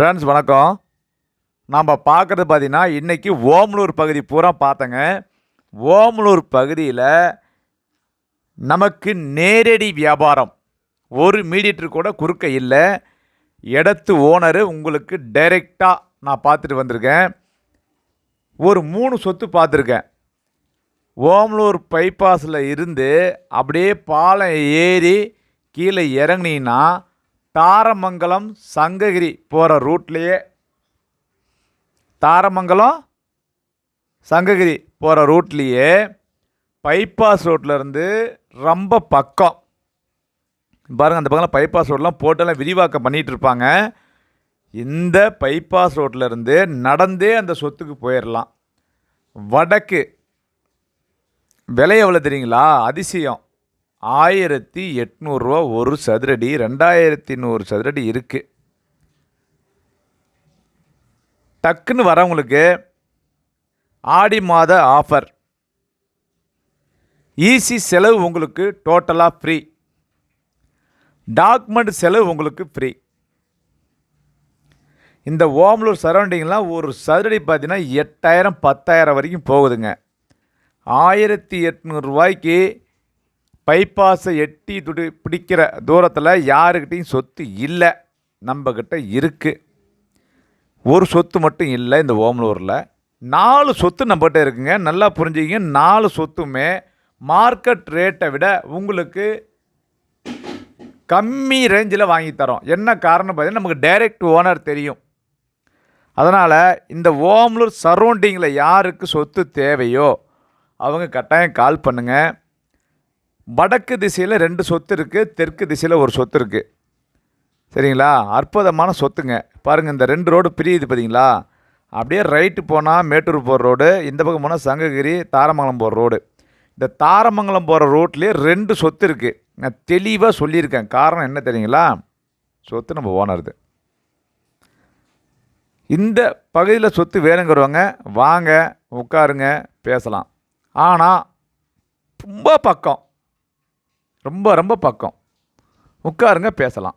Friends வணக்கம். நம்ம பார்க்குறது பார்த்திங்கன்னா இன்றைக்கி ஓமலூர் பகுதி பூரா பார்த்தங்க. ஓமலூர் பகுதியில் நமக்கு நேரடி வியாபாரம். ஒரு மீடியேட்டர் கூட குறுக்க இல்லை. இடத்து ஓனரு உங்களுக்கு டைரெக்டாக நான் பார்த்துட்டு வந்திருக்கேன். ஒரு மூணு சொத்து பார்த்துருக்கேன். ஓமலூர் பைபாஸில் இருந்து அப்படியே பாலம் ஏறி கீழே இறங்குனீங்கன்னா தாரமங்கலம் சங்ககிரி போகிற ரூட்லேயே தாரமங்கலம் சங்ககிரி போகிற ரூட்லேயே பைபாஸ் ரோட்லேருந்து ரொம்ப பக்கம். பாருங்கள் அந்த பக்கம்லாம் பைபாஸ் ரோட்லாம் போட்டெல்லாம் விரிவாக்கம் பண்ணிகிட்டு இருப்பாங்க. இந்த பைபாஸ் ரோட்லேருந்து நடந்தே அந்த சொத்துக்கு போயிடலாம் வடக்கு. விலை எவ்வளோ தெரியுங்களா? அதிசயம். ஆயிரத்தி எட்நூறுரூவா ஒரு சதுரடி ரெண்டாயிரத்தி நூறு சதுரடி இருக்குது டக்குன்னு வரவங்களுக்கு ஆடி மாத ஆஃபர் ஈஸி செலவு உங்களுக்கு டோட்டலாக ஃப்ரீ டாக்குமெண்ட் செலவு உங்களுக்கு ஃப்ரீ இந்த ஓமலூர் சரௌண்டிங்லாம் ஒரு சதுரடி பார்த்தீங்கன்னா எட்டாயிரம் பத்தாயிரம் வரைக்கும் போகுதுங்க. ஆயிரத்தி எட்நூறுரூவாய்க்கு பைபாஸை எட்டி துடி பிடிக்கிற தூரத்தில் யாருக்கிட்டையும் சொத்து இல்லை. நம்மக்கிட்ட இருக்குது ஒரு சொத்து மட்டும் இல்லை இந்த ஓமலூரில். நாலு சொத்து நம்மகிட்ட இருக்குங்க. நல்லா புரிஞ்சுக்கிங்க. நாலு சொத்துமே மார்க்கெட் ரேட்டை விட உங்களுக்கு கம்மி ரேஞ்சில் வாங்கி தரோம். என்ன காரணம் பார்த்தீங்கன்னா நமக்கு டைரக்ட் ஓனர் தெரியும். அதனால் இந்த ஓமலூர் சரௌண்டிங்கில் யாருக்கு சொத்து தேவையோ அவங்க கட்டாயம் கால் பண்ணுங்கள் வடக்கு திசையில் ரெண்டு சொத்து இருக்குது தெற்கு திசையில் ஒரு சொத்து இருக்குது சரிங்களா? அற்புதமான சொத்துங்க. பாருங்கள் இந்த ரெண்டு ரோடு பிரியுது பார்த்தீங்களா அப்படியே ரைட்டு போனால் மேட்டூர் போகிற ரோடு இந்த பக்கம் போனால் சங்ககிரி தாரமங்கலம் போகிற ரோடு. இந்த தாரமங்கலம் போகிற ரோட்லேயே ரெண்டு சொத்து இருக்குது நான் தெளிவாக சொல்லியிருக்கேன். காரணம் என்ன தெரியுங்களா? சொத்து நம்ம ஓனருது இந்த பகுதியில் சொத்து வேணுங்கிறவங்க வாங்க உட்காருங்க பேசலாம். ஆனால் ரொம்ப பக்கம். ரொம்ப ரொம்ப பக்கம். உட்காருங்க பேசலாம்.